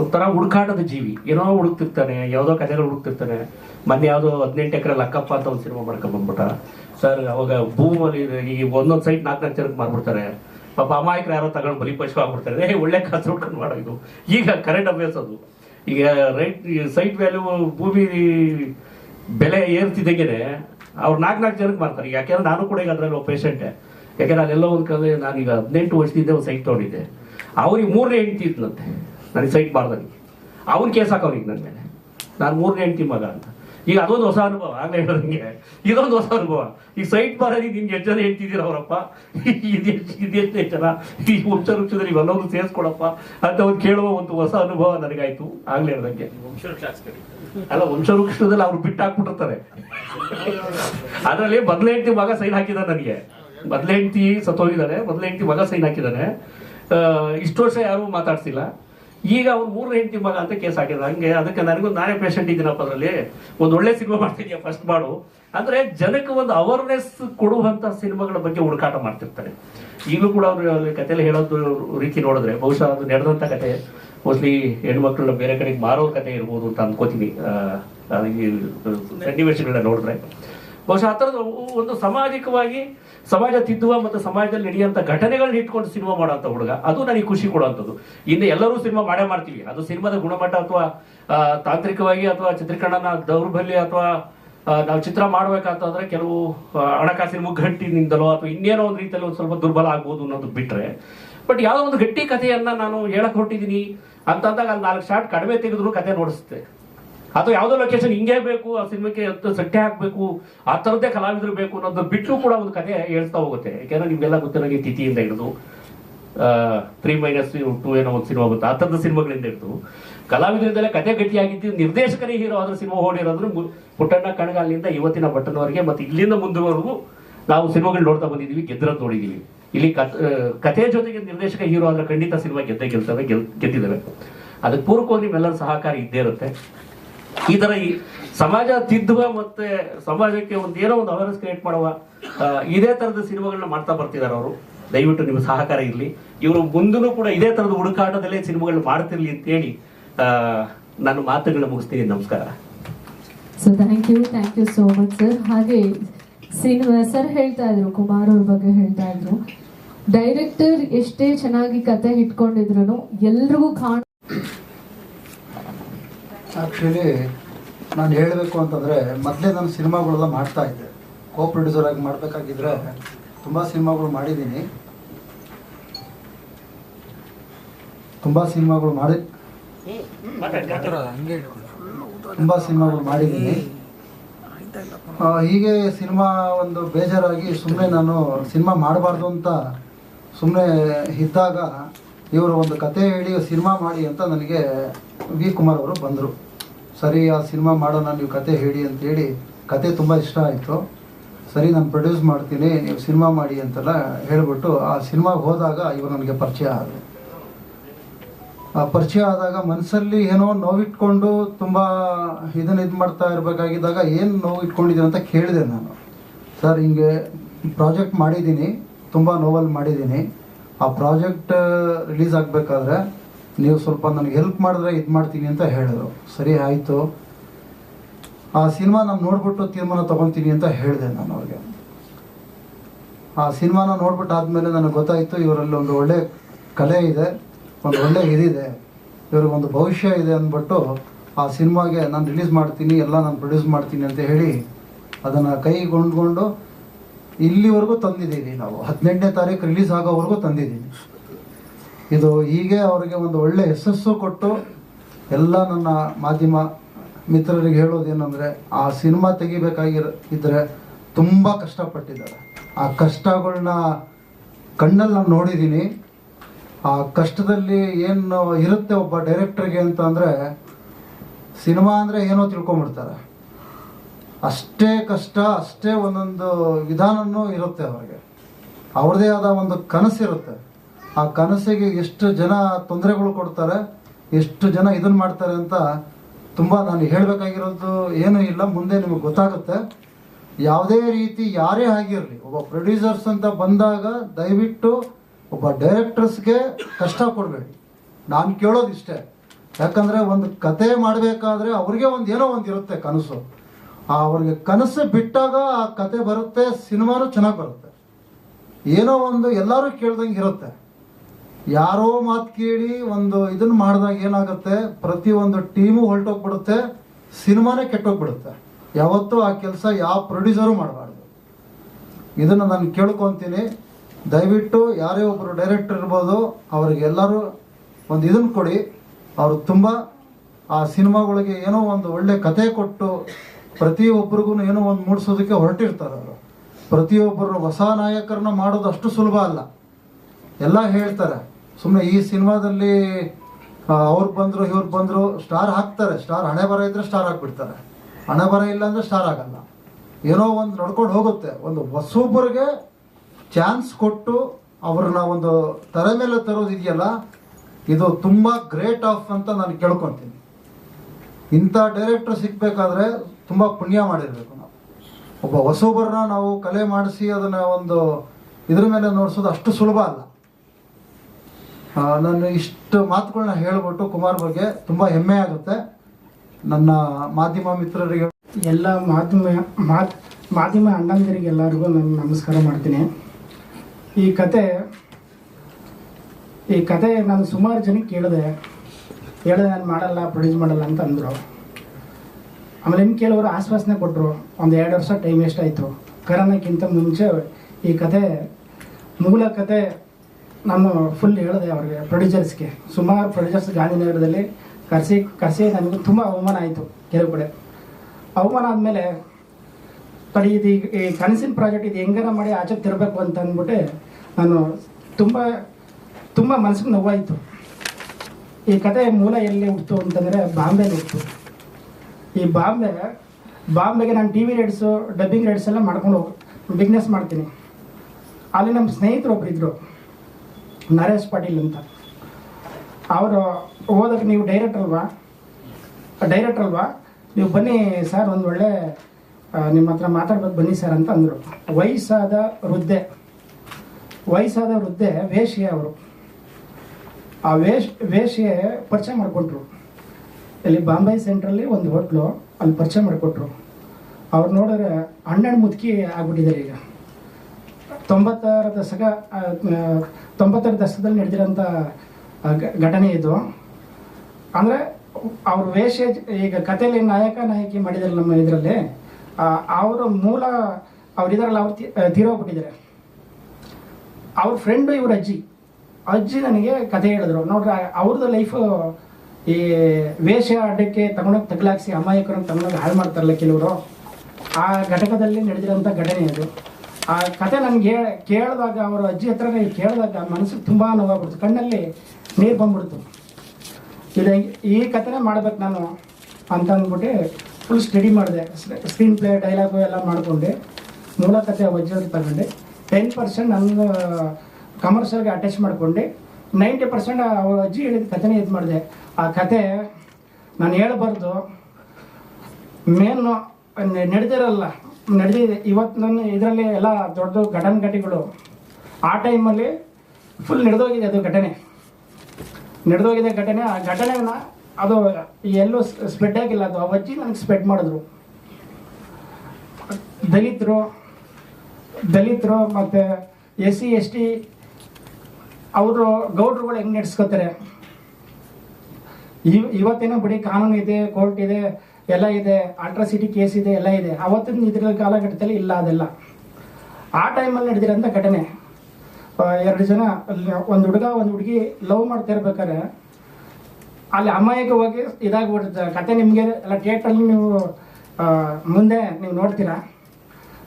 ಒಂಥರ ಹುಡುಕಾಟದ ಜೀವಿ. ಏನೋ ಹುಡುಕ್ತಿರ್ತಾನೆ, ಯಾವುದೋ ಕಥೆಗಳು ಹುಡುಕ್ತಿರ್ತಾನೆ. ಮೊನ್ನೆ ಯಾವುದೋ ಹದಿನೆಂಟು ಎಕರೆ ಲಕ್ಕಪ್ಪ ಅಂತ ಒಂದು ಸಿನಿಮಾ ಮಾಡ್ಕೊಂಡು ಬಂದ್ಬಿಟ್ಟ. ಸರ್, ಅವಾಗ ಭೂಮಲ್ಲಿ ಈ ಒಂದೊಂದು ಸೈಟ್ ನಾಲ್ಕು ನಾಲ್ಕು ಜನಕ್ಕೆ ಮಾರ್ಬಿಡ್ತಾರೆ. ಪಾಪ ಅಮಾಯಕರು ಯಾರೋ ತಗೊಂಡು ಬಲಿಪಶು ಆಗ್ಬಿಡ್ತಾರೆ. ಏ, ಒಳ್ಳೆ ಕಾಸು ಹುಡ್ಕೊಂಡು ಮಾಡೋದು ಈಗ ಕರೆಂಟ್ ಅಭ್ಯಾಸ ಅದು. ಈಗ ರೈಟ್ ಸೈಟ್ ವ್ಯಾಲ್ಯೂ ಭೂಮಿ ಬೆಲೆ ಏರ್ತಿದ್ದಂಗೆ ಅವ್ರು ನಾಲ್ಕು ನಾಲ್ಕು ಜನಕ್ಕೆ ಮಾರ್ತಾರೆ. ಯಾಕೆಂದ್ರೆ ನಾನು ಕೂಡ ಈಗ ಅದರಲ್ಲಿ ಒಬ್ಬ ಪೇಷಂಟೆ ಯಾಕೆಂದ್ರೆ ಅಲ್ಲೆಲ್ಲ ಒಂದು ಕಡೆ ನಾನೀಗ ಹದಿನೆಂಟು ವರ್ಷದಿಂದ ಒಂದು ಸೈಟ್ ತೊಗೊಂಡಿದ್ದೆ. ಅವ್ರಿಗೆ ಮೂರನೇ ಹೆಂಡತಿ ಇದ್ನಂತೆ. ನನಗೆ ಸೈಟ್ ಮಾರ್ದನಿಗೆ ಅವ್ನ ಕೇಸ್ ಅವ್ರಿಗೆ ನನ್ನ ಮೇಲೆ. ನಾನು ಮೂರನೇ ಹೆಂಡತಿ ಮಗ ಅಂತ. ಈಗ ಅದೊಂದು ಹೊಸ ಅನುಭವ, ಆಗಲೇ ಹೇಳೋದಂಗೆ. ಇದೊಂದು ಹೊಸ ಅನುಭವ. ಈ ಸೈಟ್ ಮಾರೋದಿಗೆ ನಿಮ್ಗೆ ಎಷ್ಟು ಜನ ಹೇಳ್ತಿದ್ದೀರ ಅವರಪ್ಪ? ಇದೆಷ್ಟು ಇದೆಷ್ಟೇ ಜನ ಈ ವಂಶ ವೃಕ್ಷದಲ್ಲಿ ಇವೆಲ್ಲವೂ ಸೇರಿಸ್ಕೊಡಪ್ಪ ಅಂತ ಅವ್ರು ಕೇಳುವ ಒಂದು ಹೊಸ ಅನುಭವ ನನಗಾಯ್ತು. ಆಗ್ಲೇ ಹೇಳ್ದಂಗೆ. ಅಲ್ಲ ವಂಶವೃಕ್ಷದಲ್ಲಿ ಅವ್ರು ಬಿಟ್ಟು ಹಾಕ್ಬಿಟ್ಟಿರ್ತಾರೆ ಅದರಲ್ಲಿ ಮೊದಲೇ ಹೆಂಡತಿ ಮಗ ಸೈನ್ ಹಾಕಿದ ನನಗೆ. ಮೊದಲೇ ಹೆಂಡತಿ ಸತ್ತೋಗಿದ್ದಾನೆ, ಮೊದಲೇ ಹೆಂಡತಿ ಮಗ ಸೈನ್ ಹಾಕಿದ್ದಾನೆ ಇಷ್ಟು ವರ್ಷ ಯಾರು ಮಾತಾಡ್ಸಿಲ್ಲ. ಈಗ ಅವ್ರು ಮೂರನೇ ಹೆಂಡತಿ ಮಗ ಅಂತ ಕೇಸ್ ಹಾಕಿದ್ರು. ಹಂಗೆ ಅದಕ್ಕೆ ನನಗೂ ನಾನೇ ಪೇಷಂಟ್ ಇದ್ದೀನಪ್ಪ ಅದರಲ್ಲಿ. ಒಂದು ಒಳ್ಳೆ ಸಿನಿಮಾ ಮಾಡ್ತಿದ್ಯಾ ಫಸ್ಟ್ ಮಾಡು. ಅಂದ್ರೆ ಜನಕ್ಕೆ ಒಂದು ಅವೇರ್ನೆಸ್ ಕೊಡುವಂತ ಸಿನಿಮಾಗಳ ಬಗ್ಗೆ ಹುಡುಕಾಟ ಮಾಡ್ತಿರ್ತಾರೆ. ಈಗಲೂ ಕೂಡ ಅವರು ಕಥೆಯಲ್ಲಿ ಹೇಳೋದು ರೀತಿ ನೋಡಿದ್ರೆ, ಬಹುಶಃ ಅದು ನಡೆದಂತ ಕತೆ ಮೋಸ್ಟ್ಲಿ ಹೆಣ್ಮಕ್ಳನ್ನ ಬೇರೆ ಕಡೆಗೆ ಮಾರೋ ಕತೆ ಇರ್ಬೋದು ಅಂತ ಅನ್ಕೋತೀನಿ. ಸನ್ನಿವೇಶಗಳನ್ನ ನೋಡಿದ್ರೆ. ಬಹುಶಃ ಆ ಥರದ ಒಂದು ಸಾಮಾಜಿಕವಾಗಿ ಸಮಾಜ ತಿದ್ದುವ ಮತ್ತು ಸಮಾಜದಲ್ಲಿ ನಡೆಯುವಂಥ ಘಟನೆಗಳನ್ನ ಇಟ್ಕೊಂಡು ಸಿನಿಮಾ ಮಾಡುವಂಥ ಹುಡುಗ, ಅದು ನನಗೆ ಖುಷಿ ಕೊಡುವಂಥದ್ದು. ಇನ್ನು ಎಲ್ಲರೂ ಸಿನಿಮಾ ಮಾಡೇ ಮಾಡ್ತೀವಿ. ಅದು ಸಿನಿಮಾದ ಗುಣಮಟ್ಟ ಅಥವಾ ತಾಂತ್ರಿಕವಾಗಿ ಅಥವಾ ಚಿತ್ರೀಕರಣನ ದೌರ್ಬಲ್ಯ ಅಥವಾ ನಾವು ಚಿತ್ರ ಮಾಡ್ಬೇಕಂತಂದ್ರೆ ಕೆಲವು ಹಣಕಾಸಿನ ಮುಗ್ಗಟ್ಟಿನಿಂದಲೋ ಅಥವಾ ಇನ್ನೇನೋ ಒಂದು ರೀತಿಯಲ್ಲಿ ಒಂದು ಸ್ವಲ್ಪ ದುರ್ಬಲ ಆಗ್ಬೋದು ಅನ್ನೋದು ಬಿಟ್ರೆ, ಬಟ್ ಯಾವುದೋ ಒಂದು ಗಟ್ಟಿ ಕಥೆಯನ್ನು ನಾನು ಹೇಳಕ್ ಹೊಟ್ಟಿದ್ದೀನಿ ಅಂತಂದಾಗ ಅಲ್ಲಿ ನಾಲ್ಕು ಶಾರ್ಟ್ ಕಡಿಮೆ ತೆಗೆದ್ರು ಕತೆ ನೋಡಿಸುತ್ತೆ. ಅಥವಾ ಯಾವುದೋ ಲೊಕೇಶನ್ ಹಿಂಗೇ ಬೇಕು, ಆ ಸಿನಿಮಾಕ್ಕೆ ಸಟ್ಟೆ ಹಾಕಬೇಕು, ಆ ಥರದ್ದೇ ಕಲಾವಿದರು ಬೇಕು ಅನ್ನೋದು ಬಿಟ್ಟು ಕೂಡ ಒಂದು ಕತೆ ಹೇಳ್ತಾ ಹೋಗುತ್ತೆ. ಯಾಕೆಂದ್ರೆ ನಿಮ್ಗೆಲ್ಲ ಗೊತ್ತಿರೋಂಗೆ ತಿಥಿಯಿಂದ ಹಿಡಿದು ತ್ರೀ ಮೈನಸ್ ಟು ಏನೋ ಒಂದು ಸಿನಿಮಾ ಬರುತ್ತೆ. ಆ ಥರದ ಸಿನಿಮಾಗಳಿಂದ ಹಿಡಿದು, ಕಲಾವಿದರಿಂದಲೇ ಕತೆ ಗಟ್ಟಿಯಾಗಿದ್ದು ನಿರ್ದೇಶಕರೇ ಹೀರೋ ಆದ್ರೆ ಸಿನಿಮಾ ಓಡಿರೋದ್ರೆ ಪುಟ್ಟಣ್ಣ ಕಣಗಾಲಿಂದ ಇವತ್ತಿನ ಬಟ್ಟನವರೆಗೆ ಮತ್ತೆ ಇಲ್ಲಿಂದ ಮುಂದುವರೆಗೂ ನಾವು ಸಿನಿಮಾಗಳು ನೋಡ್ತಾ ಬಂದಿದ್ದೀವಿ ಗೆದ್ರ ನೋಡಿದ್ದೀವಿ. ಇಲ್ಲಿ ಕಥೆ ಜೊತೆಗೆ ನಿರ್ದೇಶಕ ಹೀರೋ ಆದ್ರೆ ಖಂಡಿತ ಸಿನಿಮಾ ಗೆದ್ದೇ ಗೆಲ್ತವೆ ಗೆಲ್, ಗೆದ್ದಿದ್ದಾವೆ. ಅದಕ್ಕೆ ಪೂರ್ವಕವಾಗಿ ನಿಮ್ಮೆಲ್ಲರ ಸಹಕಾರ ಇದ್ದೇ ಇರುತ್ತೆ. ಈ ತರ ಈ ಸಮಾಜ ತಿದ್ದುವ ಮತ್ತೆ ಸಮಾಜಕ್ಕೆ ಒಂದು ಏನೋ ಒಂದು ಅವೇರ್ನೆಸ್ ಕ್ರಿಯೇಟ್ ಮಾಡುವ ಇದೇ ತರದ ಸಿನಿಮಾಗಳನ್ನ ಮಾಡ್ತಾ ಬರ್ತಿದ್ದಾರೆ ಅವರು. ದಯವಿಟ್ಟು ನಿಮ್ಮ ಸಹಕಾರ ಇರಲಿ. ಇವರು ಮುಂದೂ ಕೂಡ ಇದೇ ತರದ ಹುಡುಕಾಟದಲ್ಲೇ ಸಿನಿಮಾಗಳನ್ನ ಮಾಡ್ತಿರ್ಲಿ ಅಂತ ಹೇಳಿ ನನ್ನ ಮಾತುಗಳನ್ನ ಮುಗಿಸ್ತೀನಿ. ನಮಸ್ಕಾರ. Thank you thank you so much sir ಹಾಗೆ ಸಿನಿಮಾ ಸರ್ ಹೇಳ್ತಾ ಇದ್ರು, ಕುಮಾರ್ ಅವ್ರ ಬಗ್ಗೆ ಹೇಳ್ತಾ ಇದ್ರು. ಡೈರೆಕ್ಟರ್ ಎಷ್ಟೇ ಚೆನ್ನಾಗಿ ಕತೆ ಇಟ್ಕೊಂಡಿದ್ರು ಎಲ್ರಿಗೂ ಕಾಣ್ ಆ್ಯಕ್ಚುಲಿ ನಾನು ಹೇಳಬೇಕು ಅಂತಂದರೆ ಮೊದಲೇ ನಾನು ಸಿನಿಮಾಗಳೆಲ್ಲ ಮಾಡ್ತಾ ಇದ್ದೆ. ಕೋ ಪ್ರೊಡ್ಯೂಸರ್ ಆಗಿ ಮಾಡಬೇಕಾಗಿದ್ರೆ ತುಂಬ ಸಿನಿಮಾಗಳು ಮಾಡಿದ್ದೀನಿ. ತುಂಬ ಸಿನಿಮಾಗಳು ಮಾಡಿ ತುಂಬ ಸಿನಿಮಾಗಳು ಮಾಡಿದ್ದೀನಿ. ಹೀಗೆ ಸಿನಿಮಾ ಒಂದು ಬೇಜಾರಾಗಿ ಸುಮ್ಮನೆ ನಾನು ಸಿನಿಮಾ ಮಾಡಬಾರ್ದು ಅಂತ ಸುಮ್ಮನೆ ಇದ್ದಾಗ ಇವರು ಒಂದು ಕತೆ ಹೇಳಿ ಸಿನಿಮಾ ಮಾಡಿ ಅಂತ ನನಗೆ ವಿ ಕುಮಾರ್ ಅವರು ಬಂದರು. ಸರಿ, ಆ ಸಿನಿಮಾ ಮಾಡೋಣ, ನೀವು ಕತೆ ಹೇಳಿ ಅಂತೇಳಿ ಕತೆ ತುಂಬ ಇಷ್ಟ ಆಯಿತು. ಸರಿ, ನಾನು ಪ್ರೊಡ್ಯೂಸ್ ಮಾಡ್ತೀನಿ, ನೀವು ಸಿನಿಮಾ ಮಾಡಿ ಅಂತೆಲ್ಲ ಹೇಳಿಬಿಟ್ಟು ಆ ಸಿನಿಮಾಗೆ ಹೋದಾಗ ಇವರು ನನಗೆ ಪರಿಚಯ ಆದರು ಆ ಪರಿಚಯ ಆದಾಗ ಮನಸ್ಸಲ್ಲಿ ಏನೋ ನೋವಿಟ್ಕೊಂಡು ತುಂಬ ಇದನ್ನು ಇದು ಮಾಡ್ತಾ ಇರಬೇಕಾಗಿದ್ದಾಗ ಏನು ನೋವು ಇಟ್ಕೊಂಡಿದ್ದೀನಿ ಅಂತ ಕೇಳಿದೆ ನಾನು. ಸರ್, ಹಿಂಗೆ ಪ್ರಾಜೆಕ್ಟ್ ಮಾಡಿದ್ದೀನಿ, ತುಂಬ ನೋವಲ್ ಮಾಡಿದ್ದೀನಿ. ಆ ಪ್ರಾಜೆಕ್ಟ್ ರಿಲೀಸ್ ಆಗಬೇಕಾದ್ರೆ ನೀವು ಸ್ವಲ್ಪ ನನಗೆ ಹೆಲ್ಪ್ ಮಾಡಿದ್ರೆ ಇದು ಮಾಡ್ತೀನಿ ಅಂತ ಹೇಳಿದ್ರು. ಸರಿ, ಆಯಿತು. ಆ ಸಿನಿಮಾ ನಾನು ನೋಡ್ಬಿಟ್ಟು ತೀರ್ಮಾನ ತೊಗೊತೀನಿ ಅಂತ ಹೇಳಿದೆ ನಾನು ಅವ್ರಿಗೆ. ಆ ಸಿನಿಮಾನ ನೋಡ್ಬಿಟ್ಟು ಆದಮೇಲೆ ನನಗೆ ಗೊತ್ತಾಯಿತು, ಇವರಲ್ಲಿ ಒಂದು ಒಳ್ಳೆ ಕಲೆ ಇದೆ, ಒಂದು ಒಳ್ಳೆ ಇದಿದೆ. ಇವ್ರಿಗೊಂದು ಭವಿಷ್ಯ ಇದೆ ಅಂದ್ಬಿಟ್ಟು ಆ ಸಿನಿಮಾಗೆ ನಾನು ರಿಲೀಸ್ ಮಾಡ್ತೀನಿ, ಎಲ್ಲ ನಾನು ಪ್ರೊಡ್ಯೂಸ್ ಮಾಡ್ತೀನಿ ಅಂತ ಹೇಳಿ ಅದನ್ನು ಕೈಗೊಂಡ್ಕೊಂಡು ಇಲ್ಲಿವರೆಗೂ ತಂದಿದ್ದೀವಿ ನಾವು. ಹದಿನೆಂಟನೇ ತಾರೀಕು ರಿಲೀಸ್ ಆಗೋವರೆಗೂ ತಂದಿದ್ದೀವಿ. ಇದು ಹೀಗೆ ಅವರಿಗೆ ಒಂದು ಒಳ್ಳೆ ಯಶಸ್ಸು ಕೊಟ್ಟು ಎಲ್ಲ ನನ್ನ ಮಾಧ್ಯಮ ಮಿತ್ರರಿಗೆ ಹೇಳೋದೇನೆಂದರೆ ಆ ಸಿನಿಮಾ ತೆಗಿಬೇಕಾಗಿರ ಇದ್ದರೆ ತುಂಬ ಕಷ್ಟಪಟ್ಟಿದ್ದಾರೆ. ಆ ಕಷ್ಟಗಳನ್ನ ಕಣ್ಣಲ್ಲಿ ನಾನು ನೋಡಿದ್ದೀನಿ. ಆ ಕಷ್ಟದಲ್ಲಿ ಏನು ಇರುತ್ತೆ ಒಬ್ಬ ಡೈರೆಕ್ಟರ್ಗೆ ಅಂತ ಅಂದರೆ, ಸಿನಿಮಾ ಅಂದರೆ ಏನೋ ತಿಳ್ಕೊಂಬಿಡ್ತಾರೆ ಅಷ್ಟೇ ಕಷ್ಟ, ಅಷ್ಟೇ ಒಂದೊಂದು ವಿಧಾನನೂ ಇರುತ್ತೆ ಅವರಿಗೆ. ಅವ್ರದ್ದೇ ಆದ ಒಂದು ಕನಸಿರುತ್ತೆ. ಆ ಕನಸಿಗೆ ಎಷ್ಟು ಜನ ತೊಂದರೆಗಳು ಕೊಡ್ತಾರೆ, ಎಷ್ಟು ಜನ ಇದನ್ನು ಮಾಡ್ತಾರೆ ಅಂತ ತುಂಬ ನಾನು ಹೇಳಬೇಕಾಗಿರೋದು ಏನೂ ಇಲ್ಲ, ಮುಂದೆ ನಿಮಗೆ ಗೊತ್ತಾಗುತ್ತೆ. ಯಾವುದೇ ರೀತಿ ಯಾರೇ ಆಗಿರಲಿ, ಒಬ್ಬ ಪ್ರೊಡ್ಯೂಸರ್ಸ್ ಅಂತ ಬಂದಾಗ ದಯವಿಟ್ಟು ಒಬ್ಬ ಡೈರೆಕ್ಟರ್ಸ್ಗೆ ಕಷ್ಟ ಕೊಡಬೇಡಿ. ನಾನು ಕೇಳೋದು ಇಷ್ಟೇ. ಯಾಕಂದರೆ ಒಂದು ಕತೆ ಮಾಡಬೇಕಾದ್ರೆ ಅವ್ರಿಗೆ ಒಂದು ಏನೋ ಒಂದು ಇರುತ್ತೆ ಕನಸು. ಆ ಅವ್ರಿಗೆ ಕನಸು ಬಿಟ್ಟಾಗ ಆ ಕತೆ ಬರುತ್ತೆ, ಸಿನಿಮಾನು ಚೆನ್ನಾಗಿ ಬರುತ್ತೆ. ಏನೋ ಒಂದು ಎಲ್ಲರೂ ಕೇಳ್ದಂಗೆ ಇರುತ್ತೆ. ಯಾರೋ ಮಾತು ಕೇಳಿ ಒಂದು ಇದನ್ನು ಮಾಡಿದಾಗ ಏನಾಗುತ್ತೆ? ಪ್ರತಿಯೊಂದು ಟೀಮು ಹೊರಟೋಗ್ಬಿಡುತ್ತೆ, ಸಿನಿಮಾನೇ ಕೆಟ್ಟೋಗ್ಬಿಡುತ್ತೆ. ಯಾವತ್ತೂ ಆ ಕೆಲಸ ಯಾವ ಪ್ರೊಡ್ಯೂಸರು ಮಾಡಬಾರ್ದು. ಇದನ್ನು ನಾನು ಕೇಳ್ಕೊತೀನಿ. ದಯವಿಟ್ಟು ಯಾರೇ ಒಬ್ಬರು ಡೈರೆಕ್ಟರ್ ಇರ್ಬೋದು ಅವ್ರಿಗೆಲ್ಲರೂ ಒಂದು ಇದನ್ನು ಕೊಡಿ. ಅವರು ತುಂಬ ಆ ಸಿನಿಮಾಗಳಿಗೆ ಏನೋ ಒಂದು ಒಳ್ಳೆ ಕತೆ ಕೊಟ್ಟು ಪ್ರತಿಯೊಬ್ಬರಿಗೂ ಏನೋ ಒಂದು ಮೂಡಿಸೋದಕ್ಕೆ ಹೊರಟಿರ್ತಾರೆ ಅವರು. ಪ್ರತಿಯೊಬ್ಬರು ಹೊಸ ನಾಯಕರನ್ನ ಮಾಡೋದು ಅಷ್ಟು ಸುಲಭ ಅಲ್ಲ. ಎಲ್ಲ ಹೇಳ್ತಾರೆ. ಸುಮ್ಮನೆ ಈ ಸಿನಿಮಾದಲ್ಲಿ ಅವ್ರು ಬಂದರು, ಇವ್ರು ಬಂದರು ಸ್ಟಾರ್ ಹಾಕ್ತಾರೆ. ಸ್ಟಾರ್ ಹಣೆ ಬರ ಇದ್ರೆ ಸ್ಟಾರ್ ಹಾಕ್ಬಿಡ್ತಾರೆ. ಹಣೆ ಬರ ಇಲ್ಲ ಅಂದರೆ ಸ್ಟಾರ್ ಆಗಲ್ಲ. ಏನೋ ಒಂದು ನಡ್ಕೊಂಡು ಹೋಗುತ್ತೆ. ಒಂದು ಹೊಸೊಬ್ಬರಿಗೆ ಚಾನ್ಸ್ ಕೊಟ್ಟು ಅವ್ರನ್ನ ಒಂದು ತಲೆ ಮೇಲೆ ತರೋದಿದೆಯಲ್ಲ ಇದು ತುಂಬ ಗ್ರೇಟ್ ಆಫ್ ಅಂತ ನಾನು ಕೇಳ್ಕೊತೀನಿ. ಇಂಥ ಡೈರೆಕ್ಟರ್ ಸಿಗಬೇಕಾದ್ರೆ ತುಂಬ ಪುಣ್ಯ ಮಾಡಿರಬೇಕು ನಾವು. ಒಬ್ಬ ಹೊಸೊಬ್ಬರನ್ನ ನಾವು ಕಲೆ ಮಾಡಿಸಿ ಅದನ್ನ ಒಂದು ಇದ್ರ ಮೇಲೆ ನೋಡಿಸೋದು ಅಷ್ಟು ಸುಲಭ ಅಲ್ಲ. ನಾನು ಇಷ್ಟು ಮಾತುಗಳನ್ನ ಹೇಳ್ಬಿಟ್ಟು ಕುಮಾರ್ ಬಗ್ಗೆ ತುಂಬ ಹೆಮ್ಮೆ ಆಗುತ್ತೆ. ನನ್ನ ಮಾಧ್ಯಮ ಮಿತ್ರರಿಗೆ ಎಲ್ಲ ಮಾಧ್ಯಮ ಮಾಧ್ಯಮ ಅಣ್ಣಂದಿರಿಗೆ ಎಲ್ಲರಿಗೂ ನಾನು ನಮಸ್ಕಾರ ಮಾಡ್ತೀನಿ. ಈ ಕತೆ ಈ ಕತೆ ನಾನು ಸುಮಾರು ಜನಕ್ಕೆ ಕೇಳಿದೆ. ಹೇಳಿದೆ ನಾನು ಮಾಡಲ್ಲ ಪ್ರೊಡ್ಯೂಸ್ ಮಾಡಲ್ಲ ಅಂತ ಅಂದರು. ಆಮೇಲೆ ಇನ್ನು ಕೆಲವರು ಆಶ್ವಾಸನೆ ಕೊಟ್ಟರು ಒಂದು ಎರಡು ವರ್ಷ ಟೈಮ್ ಎಷ್ಟಾಯಿತು ಕರೋನಕ್ಕಿಂತ ಮುಂಚೆ ಈ ಕತೆ, ಮೂಲ ಕತೆ ನಾನು ಫುಲ್ ಹೇಳಿದೆ ಅವ್ರಿಗೆ ಪ್ರೊಡ್ಯೂಸರ್ಸ್ಗೆ ಸುಮಾರು ಪ್ರೊಡ್ಯೂಸರ್ಸ್ ಗಾಂಧಿನಗರದಲ್ಲಿ ಕರೆಸಿ ಕರೆಸಿ ನನಗೆ ತುಂಬ ಅವಮಾನ ಆಯಿತು ಕೆಲವು ಕಡೆ. ಅವಮಾನ ಆದಮೇಲೆ ತಡಿ ಇದು ಈ ಕನಸಿನ ಪ್ರಾಜೆಕ್ಟ್ ಇದು ಹೆಂಗಾರ ಮಾಡಿ ಆಚೆ ತಿರಬೇಕು ಅಂತ ಅಂದ್ಬಿಟ್ಟು ನಾನು ತುಂಬ ತುಂಬ ಮನಸ್ಸಿಗೆ ನೋವಾಯಿತು. ಈ ಕತೆ ಮೂಲ ಎಲ್ಲಿ ಹುಟ್ಟಿತು ಅಂತಂದರೆ ಬಾಂಬೆಲಿ ಹುಟ್ಟಿತು ಈ ಬಾಂಬೆ, ಬಾಂಬೆಗೆ ನಾನು T V rides dubbing rates ಎಲ್ಲ ಮಾಡ್ಕೊಂಡು ಹೋಗಿ ಬಿಗ್ನೆಸ್ ಮಾಡ್ತೀನಿ. ಅಲ್ಲಿ ನಮ್ಮ ಸ್ನೇಹಿತರು ಒಬ್ಬರಿದ್ದರು ನರೇಶ್ ಪಾಟೀಲ್ ಅಂತ. ಅವರು ಓದಕ್ಕೆ ನೀವು ಡೈರೆಕ್ಟರ್ ಅಲ್ವಾ? ಡೈರೆಕ್ಟರ್ ಅಲ್ವಾ? ನೀವು ಬನ್ನಿ ಸರ್, ಒಂದು ಒಳ್ಳೆ ನಿಮ್ಮ ಹತ್ರ ಮಾತಾಡ್ಬೇಕು ಬನ್ನಿ ಸರ್ ಅಂತ ಅಂದರು. ವಯಸ್ಸಾದ ವೃದ್ಧೆ ವಯಸ್ಸಾದ ವೃದ್ಧೆ ವೇಶ್ಯೆ ಅವರು. ಆ ವೇಷ್ ವೇಶ್ಯೆ ಪರಿಚಯ ಮಾಡಿಕೊಟ್ರು. ಇಲ್ಲಿ ಬಾಂಬೆ ಸೆಂಟ್ರಲ್ಲಿ ಒಂದು ಹೋಟ್ಲು ಅಲ್ಲಿ ಪರಿಚಯ ಮಾಡಿಕೊಟ್ರು. ಅವ್ರು ನೋಡಿದ್ರೆ ಹನ್ನೆರಡು ಮುದುಕಿ ಆಗ್ಬಿಟ್ಟಿದ್ದಾರೆ ಈಗ. ತೊಂಬತ್ತರ ದಶಕ ತೊಂಬತ್ತರ ದಶಕದಲ್ಲಿ ನಡೆದಿರೋಂಥ ಘಟನೆ ಇದು. ಅಂದರೆ, ಅವ್ರ ವೇಷ, ಈಗ ಕಥೆಯಲ್ಲಿ ನಾಯಕ, ನಾಯಕಿ ಮಾಡಿದಾರೆ ನಮ್ಮ ಇದರಲ್ಲಿ ಅವರ ಮೂಲ ಅವ್ರು ಇದರಲ್ಲಿ ಅವ್ರು ತೀರೋಗ್ಬಿಟ್ಟಿದ್ದಾರೆ ಅವ್ರ ಫ್ರೆಂಡು ಇವ್ರ ಅಜ್ಜಿ. ಅಜ್ಜಿ ನನಗೆ ಕತೆ ಹೇಳಿದ್ರು. ನೋಡ್ರಿ ಅವ್ರದ್ದು ಲೈಫು ಈ ವೇಷ ಅಡ್ಡಕ್ಕೆ ತಗೊಂಡೋಗಿ ತಗಲಾಕ್ಸಿ ಅಮಾಯಕರನ್ನು ತಗೊಂಡೋಗಿ ಹಾಳು ಮಾಡ್ತಾರಲ್ಲ ಕೆಲವರು. ಆ ಘಟಕದಲ್ಲಿ ನಡೆದಿರೋಂಥ ಘಟನೆ ಅದು. ಆ ಕತೆ ನನಗೆ ಕೇಳಿದಾಗ ಅವರ ಅಜ್ಜಿ ಹತ್ರನೇ ಕೇಳಿದಾಗ ಮನಸ್ಸಿಗೆ ತುಂಬ ನೋವಾಗ್ಬಿಡ್ತು ಕಣ್ಣಲ್ಲಿ ನೀರು ಬಂದ್ಬಿಡ್ತು. ಇದೆ ಈ ಕಥೆನೇ ಮಾಡ್ಬೇಕು ನಾನು ಅಂತ ಅಂದ್ಬಿಟ್ಟು ಫುಲ್ ಸ್ಟಡಿ ಮಾಡಿದೆ ಸ್ಕ್ರೀನ್ ಪ್ಲೇ ಡೈಲಾಗು ಎಲ್ಲ ಮಾಡಿಕೊಂಡೆ. ಮೂಲ ಕಥೆ ವಜ್ರವ್ರಿಗೆ ತಗೊಂಡೆ. ಟೆನ್ ಪರ್ಸೆಂಟ್ ನನ್ನ ಕಮರ್ಷಿಯಲ್ಗೆ ಅಟ್ಯಾಚ್ ಮಾಡ್ಕೊಂಡು. ನೈಂಟಿ ಪರ್ಸೆಂಟ್ ಅವ್ರ ಅಜ್ಜಿ ಹೇಳಿದ ಕಥೆನೇ ಇದು ಮಾಡಿದೆ. ಆ ಕತೆ ನಾನು ಹೇಳಬಾರ್ದು. ಮೇನು ನಡೆದಿರಲ್ಲ. ನಡೆದಿದೆ. ಇವತ್ತು ನನ್ನ ಇದರಲ್ಲಿ ಎಲ್ಲ ದೊಡ್ಡ ದೊಡ್ಡ ಘಟನೆಗಳು ಆ ಟೈಮಲ್ಲಿ ಫುಲ್ ನಡೆದೋಗಿದೆ ಅದು ಘಟನೆ. ನಡೆದೋಗಿದೆ ಘಟನೆ. ಆ ಘಟನೆನ ಅದು ಎಲ್ಲೂ ಸ್ಪ್ರೆಡ್ ಆಗಿಲ್ಲ. ಅದು ಅವಜ್ಜಿ ನನಗೆ ಸ್ಪ್ರೆಡ್ ಮಾಡಿದ್ರು. ದಲಿತರು ದಲಿತರು ಮತ್ತು ಎಸ್ ಸಿ ಎಸ್ ಟಿ ಅವರು ಗೌಡ್ರುಗಳು ಹೆಂಗೆ ನಡೆಸ್ಕೋತಾರೆ? ಇವ್, ಇವತ್ತೇನೋ ಬಿಡಿ ಕಾನೂನು ಇದೆ, ಕೋರ್ಟ್ ಇದೆ. ಎಲ್ಲ ಇದೆ ಅಲ್ಟ್ರಾಸಿಟಿ ಕೇಸ್ ಇದೆ, ಎಲ್ಲ ಇದೆ. ಅವತ್ತಿನ ಇದ್ರ ಕಾಲಘಟ್ಟದಲ್ಲಿ ಇಲ್ಲ ಅದೆಲ್ಲ. ಆ ಟೈಮಲ್ಲಿ ನಡೆದಿರೋಂಥ ಘಟನೆ ಎರಡು ಜನ ಒಂದು ಹುಡುಗ, ಒಂದು ಹುಡುಗಿ ಲವ್ ಮಾಡ್ತಾ ಇರ್ಬೇಕಾದ್ರೆ, ಅಲ್ಲಿ ಅಮಾಯಕವಾಗಿ ಇದಾಗ್ಬಿಡುತ್ತೆ ಕತೆ ನಿಮಗೆ ಎಲ್ಲ ಥಿಯೇಟ್ರಲ್ಲಿ ನೀವು ಮುಂದೆ ನೀವು ನೋಡ್ತೀರಾ?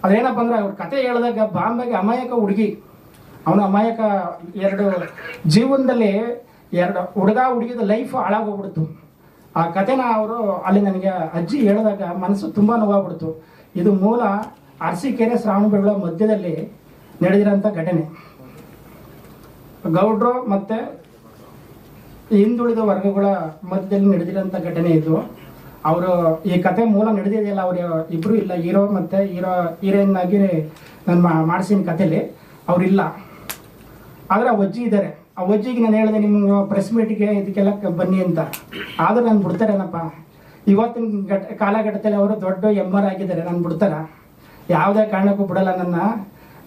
ಅದೇನಪ್ಪ ಅಂದ್ರೆ ಅವ್ರ ಕತೆ ಹೇಳಿದಾಗ ಬಾಂಬೆಗೆ ಅಮಾಯಕ ಹುಡುಗಿ, ಅವನು ಅಮಾಯಕ ಎರಡು ಜೀವನದಲ್ಲಿ ಎರಡು ಹುಡುಗ ಹುಡುಗಿದ ಲೈಫ್ ಹಾಳಾಗೋಗ್ಬಿಡ್ತು. ಆ ಕಥೆನ ಅವರು ಅಲ್ಲಿ ನನಗೆ ಅಜ್ಜಿ ಹೇಳಿದಾಗ ಮನಸ್ಸು ತುಂಬ ನೋವಾಗ್ಬಿಡ್ತು. ಇದು ಮೂಲ ಅರಸಿಕೆರೆ ಶ್ರಾವಣಬೆಳಗುಳ ಮಧ್ಯದಲ್ಲಿ ನಡೆದಿರೋಂಥ ಘಟನೆ. ಗೌಡ್ರು ಮತ್ತು ಹಿಂದುಳಿದ ವರ್ಗಗಳ ಮಧ್ಯದಲ್ಲಿ ನಡೆದಿರೋಂಥ ಘಟನೆ ಇದು. ಅವರು ಈ ಕತೆ ಮೂಲ ನಡೆದಿದೆಯಲ್ಲ ಅವರು ಇಬ್ಬರು ಇಲ್ಲ, ಹೀರೋ ಮತ್ತು ಹೀರೋ, ಹೀರೋಯಿನ್ ಆಗಿ ನಾನು ಮಾಡಿಸಿನ ಕತೆಲಿ ಅವರಿಲ್ಲ. ಆದರೆ ಅಜ್ಜಿ ಇದ್ದಾರೆ ಆ ಒಜ್ಜಿಗೆ ನಾನು ಹೇಳಿದೆ, ನಿಮ್ಮ ಪ್ರೆಸ್ ಮೀಟಿಗೆ ಇದಕ್ಕೆಲ್ಲ ಬನ್ನಿ ಅಂತ. ಆದರೂ ನಾನು ಬಿಡ್ತಾರೇನಪ್ಪ ಇವತ್ತಿನ ಘಟ, ಕಾಲಘಟ್ಟದಲ್ಲಿ ಅವರು ದೊಡ್ಡ ಎಂ ಆರ್ ಆಗಿದ್ದಾರೆ, ನಾನು ಬಿಡ್ತಾರ? ಯಾವುದೇ ಕಾರಣಕ್ಕೂ ಬಿಡಲ್ಲ ನನ್ನ.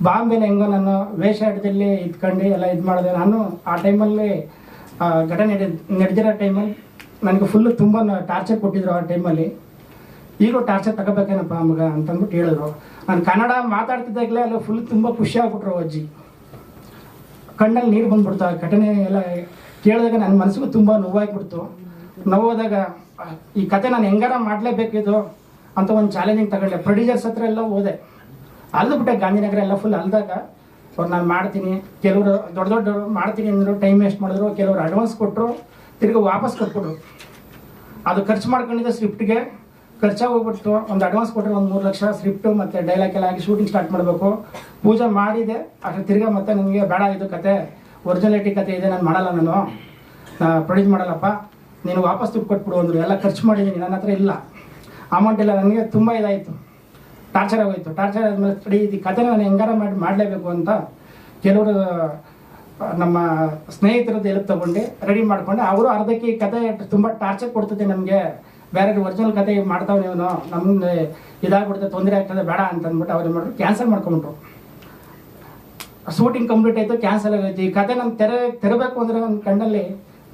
ಬಾಂಬೆನ ಹೆಂಗೋ ನಾನು ವೇಷಾಟದಲ್ಲಿ ಇದ್ಕೊಂಡು ಎಲ್ಲ ಇದು ಮಾಡಿದೆ. ನಾನು ಆ ಟೈಮಲ್ಲಿ ಘಟನೆ ನಡೆ, ನಡೆದಿರೋ ಟೈಮಲ್ಲಿ ನನಗೆ ಫುಲ್ಲು ತುಂಬ ಟಾರ್ಚರ್ ಕೊಟ್ಟಿದ್ರು ಆ ಟೈಮಲ್ಲಿ ಈಗಲೂ ಟಾರ್ಚರ್ ತಗೋಬೇಕೇನಪ್ಪ ಮಗ ಅಂತಂದ್ಬಿಟ್ಟು ಹೇಳಿದ್ರು. ನಾನು ಕನ್ನಡ ಮಾತಾಡ್ತಿದ್ದಾಗಲೇ ಅಲ್ಲಿ ಫುಲ್ ತುಂಬ ಖುಷಿ ಆಗ್ಬಿಟ್ರು ಅಜ್ಜಿ. ಕಣ್ಣಲ್ಲಿ ನೀರು ಬಂದ್ಬಿಡ್ತು. ಆ ಘಟನೆ ಎಲ್ಲ ಕೇಳಿದಾಗ ನನ್ನ ಮನಸ್ಸಿಗೂ ತುಂಬ ನೋವಾಗ್ಬಿಡ್ತು. ನೋವಾದಾಗ ಈ ಕತೆ ನಾನು ಹೆಂಗಾರ ಮಾಡಲೇಬೇಕಿದು ಅಂತ ಒಂದು ಚಾಲೆಂಜಿಂಗ್ ತಗೊಂಡೆ. ಪ್ರೊಡ್ಯೂಸರ್ಸ್ ಹತ್ರ ಎಲ್ಲ ಹೋದೆ. ಅಲ್ದು ಬಿಟ್ಟೆ ಗಾಂಧಿನಗರ ಎಲ್ಲ ಫುಲ್ ಅಲ್ದಾಗ. ಅವ್ರು ನಾನು ಮಾಡ್ತೀನಿ. ಕೆಲವರು ದೊಡ್ಡ ದೊಡ್ಡವರು ಮಾಡ್ತೀನಿ ಅಂದರು ಟೈಮ್ ವೇಸ್ಟ್ ಮಾಡಿದ್ರು. ಕೆಲವರು ಅಡ್ವಾನ್ಸ್ ಕೊಟ್ಟರು ತಿರ್ಗಿ ವಾಪಸ್ ಕೊಟ್ಬಿಟ್ರು. ಅದು ಖರ್ಚು ಮಾಡ್ಕೊಂಡಿದ್ದ ಸ್ಕ್ರಿಪ್ಟ್ಗೆ ಖರ್ಚಾಗಿ ಹೋಗ್ಬಿಡ್ತು. ಒಂದು ಅಡ್ವಾನ್ಸ್ ಕೊಟ್ಟರೆ ಒಂದು ಮೂರು ಲಕ್ಷ ಸ್ಕ್ರಿಪ್ಟು ಮತ್ತು ಡೈಲಾಗ್ ಎಲ್ಲ ಆಗಿ ಶೂಟಿಂಗ್ ಸ್ಟಾರ್ಟ್ ಮಾಡಬೇಕು. ಪೂಜೆ ಮಾಡಿದೆ ಅಷ್ಟು ತಿರ್ಗಾ ಮತ್ತೆ ನನಗೆ ಬೇಡ ಇದು ಕತೆ. ಒರಿಜಿನಾಲಿಟಿ ಕತೆ ಇದೆ, ನಾನು ಮಾಡಲ್ಲ ನಾನು. ಪ್ರೊಡ್ಯೂಸ್ ಮಾಡಲ್ಲಪ್ಪ. ನೀನು ವಾಪಸ್ ದುಡ್ಡು ಕೊಟ್ಬಿಡು ಅಂದರು. ಎಲ್ಲ ಖರ್ಚು ಮಾಡಿದ್ದೀನಿ ನನ್ನ ಹತ್ರ ಇಲ್ಲ. ಅಮೌಂಟ್ ಇಲ್ಲ ನನಗೆ ತುಂಬ ಇದಾಯಿತು. ಟಾರ್ಚರ್ ಆಗೋಯಿತು. ಟಾರ್ಚರ್ ಆದಮೇಲೆ ಸ್ಟಡಿ ಇದು ಕತೆ ನಾನು ಹೆಂಗಾರ ಮಾಡಿ, ಮಾಡಲೇಬೇಕು ಅಂತ ಕೆಲವರು, ನಮ್ಮ ಸ್ನೇಹಿತರದ್ದು ಎಲ್ಪ್ ತೊಗೊಂಡು ರೆಡಿ ಮಾಡ್ಕೊಂಡು, ಅವರು ಅರ್ಧಕ್ಕೆ ಈ ಕತೆ ತುಂಬ ಟಾರ್ಚರ್ ಕೊಡ್ತದೆ ನಮಗೆ. ಬೇರೆ ಒರಿಜಿನಲ್ ಕತೆ ಮಾಡ್ತಾವೆ ನೀವು ನಮ್ಗೆ ಇದಾಗ್ಬಿಡುತ್ತೆ, ತೊಂದರೆ ಆಗ್ತದೆ, ಬೇಡ ಅಂತ ಅಂದ್ಬಿಟ್ಟು ಅವ್ರು ಮಾಡಿದ್ರು ಕ್ಯಾನ್ಸಲ್ ಮಾಡ್ಕೊಂಬಿಟ್ರು ಶೂಟಿಂಗ್ ಕಂಪ್ಲೀಟ್ ಆಯಿತು ಕ್ಯಾನ್ಸಲ್ ಆಗೋಯ್ತು. ಈ ಕತೆ ನಾನು ತೆರೆ, ತೆರಬೇಕು ಅಂದರೆ ನನ್ನ ಕಣ್ಣಲ್ಲಿ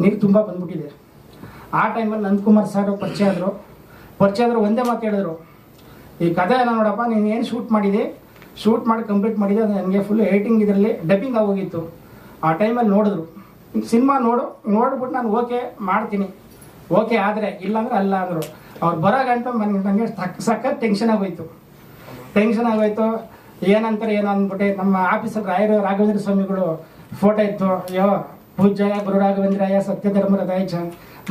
ನೀರು ತುಂಬ ಬಂದ್ಬಿಟ್ಟಿದೆ. ಆ ಟೈಮಲ್ಲಿ ನಂದಕುಮಾರ್ ಸರ್ ಪರಿಚಯ ಆದರು. ಪರಿಚಯ ಆದರು, ಒಂದೇ ಮಾತು ಹೇಳಿದ್ರು. ಈ ಕತೆ ನೋಡಪ್ಪ, ನೀನು ಏನು ಶೂಟ್ ಮಾಡಿದೆ? ಶೂಟ್ ಮಾಡಿ ಕಂಪ್ಲೀಟ್ ಮಾಡಿದೆ, ಅದು ನನಗೆ ಫುಲ್ ಏಟಿಂಗ್ ಇದರಲ್ಲಿ ಡಬ್ಬಿಂಗ್ ಆಗೋಗಿತ್ತು. ಆ ಟೈಮಲ್ಲಿ ನೋಡಿದ್ರು. ಸಿನಿಮಾ ನೋಡು ನೋಡ್ಬಿಟ್ಟು ನಾನು ಓಕೆ ಮಾಡ್ತೀನಿ. ಓಕೆ, ಆದರೆ ಇಲ್ಲಾಂದ್ರೆ ಅಲ್ಲ ಅಂದರು. ಅವ್ರು ಬರೋ ಗಂಟೆ ನನಗೆ ಸಖತ್ ಟೆನ್ಷನ್ ಆಗೋಯ್ತು. ಟೆನ್ಷನ್ ಆಗೋಯ್ತು. ಏನಂತಾರೆ ಏನೋ ಅಂದ್ಬಿಟ್ಟು ನಮ್ಮ ಆಫೀಸಲ್ಲಿ ರಾಯರು ರಾಘವೇಂದ್ರ ಸ್ವಾಮಿಗಳು ಫೋಟೋ ಇತ್ತು. ಅಯ್ಯೋ ಪೂಜ್ಯಾಯ ಗುರು ರಾಘವೇಂದ್ರಾಯ ಸತ್ಯಧರ್ಮರದಾಯ ಚ,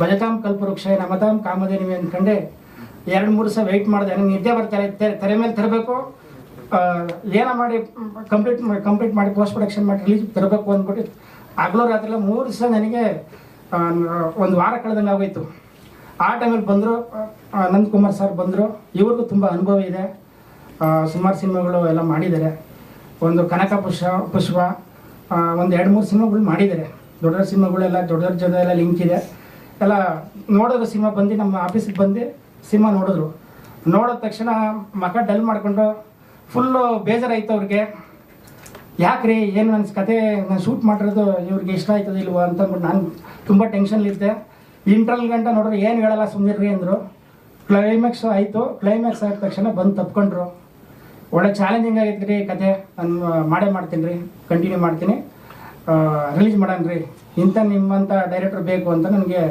ಭಜತಾಂ ಕಲ್ಪವೃಕ್ಷಾಯ ನಮತಾಂ ಕಾಮಧೇನಿವೆ ಅಂದ್ಕೊಂಡೆ ಎರಡು, ಮೂರು ಸಹ ವೆಯ್ಟ್ ಮಾಡಿದೆ. ನನಗೆ ನಿದ್ದೆ ಬರ್ತಾರೆ ತೆರೆ ಮೇಲೆ ತರಬೇಕು. ಏನ ಮಾಡಿ ಕಂಪ್ಲೀಟ್ ಕಂಪ್ಲೀಟ್ ಮಾಡಿ ಪೋಸ್ಟ್ ಪ್ರೊಡಕ್ಷನ್ ಮಾಡಿ ರಿಲೀಸ್ ತರಬೇಕು ಅಂದ್ಬಿಟ್ಟು ಹಗಲು ರಾತ್ರಿ ಮೂರು ದಿವಸ ನನಗೆ ಒಂದು ವಾರ ಕಳೆದಂಗೆ ಆಗೋಯ್ತು. ಆ ಟೈಮಲ್ಲಿ ಬಂದರು ನಂದಕುಮಾರ್ ಸರ್ ಬಂದರು. ಇವ್ರಿಗೂ ತುಂಬ ಅನುಭವ ಇದೆ. ಸುಮಾರು ಸಿನಿಮಾಗಳು ಎಲ್ಲ ಮಾಡಿದ್ದಾರೆ. ಒಂದು ಕನಕ ಪುಷ್ಪ ಪುಷ್ಪ ಒಂದು ಎರಡು ಮೂರು ಸಿನಿಮಾಗಳು ಮಾಡಿದ್ದಾರೆ. ದೊಡ್ಡ ದೊಡ್ಡ ಸಿನಿಮಾಗಳೆಲ್ಲ, ದೊಡ್ಡ ದೊಡ್ಡ ಜನ ಎಲ್ಲ ಲಿಂಕ್ ಇದೆ. ಎಲ್ಲ ನೋಡಿದ್ರು ಸಿನಿಮಾ ಬಂದು, ನಮ್ಮ ಆಫೀಸಿಗೆ ಬಂದು ಸಿನಿಮಾ ನೋಡಿದ್ರು. ನೋಡಿದ ತಕ್ಷಣ ಮಕ ಡಲ್ ಮಾಡಿಕೊಂಡು ಫುಲ್ಲು ಬೇಜಾರಾಯಿತು ಅವ್ರಿಗೆ. ಯಾಕ್ರಿ, ಏನು ನನ್ನ ಕತೆ ನಾನು ಶೂಟ್ ಮಾಡಿರೋದು ಇವ್ರಿಗೆ ಇಷ್ಟ ಆಯ್ತದ ಅಂತ ಅಂದ್ಬಿಟ್ಟು ನಾನು ತುಂಬ ಟೆನ್ಷನ್ಲಿದ್ದೆ ಇಂಟ್ರಲ್ ಗಂಟ ನೋಡಿದ್ರೆ ಏನು ಹೇಳಲ್ಲ ಸುಮ್ಮನಿರ್ರಿ ಅಂದರು. ಕ್ಲೈಮ್ಯಾಕ್ಸ್ ಆಯಿತು. ಕ್ಲೈಮ್ಯಾಕ್ಸ್ ಆದ ತಕ್ಷಣ ಬಂದು ತಪ್ಕೊಂಡ್ರು. ಒಳ್ಳೆ ಚಾಲೆಂಜಿಂಗ್ ಆಗೈತೆ ರೀ ಕತೆ. ನಾನು ಮಾಡೇ ಮಾಡ್ತೀನಿ ರೀ. ಕಂಟಿನ್ಯೂ ಮಾಡ್ತೀನಿ. ರಿಲೀಸ್ ಮಾಡೋಣ ರೀ. ಇಂಥ ನಿಮ್ಮಂಥ ಡೈರೆಕ್ಟರ್ ಬೇಕು ಅಂತ ನನಗೆ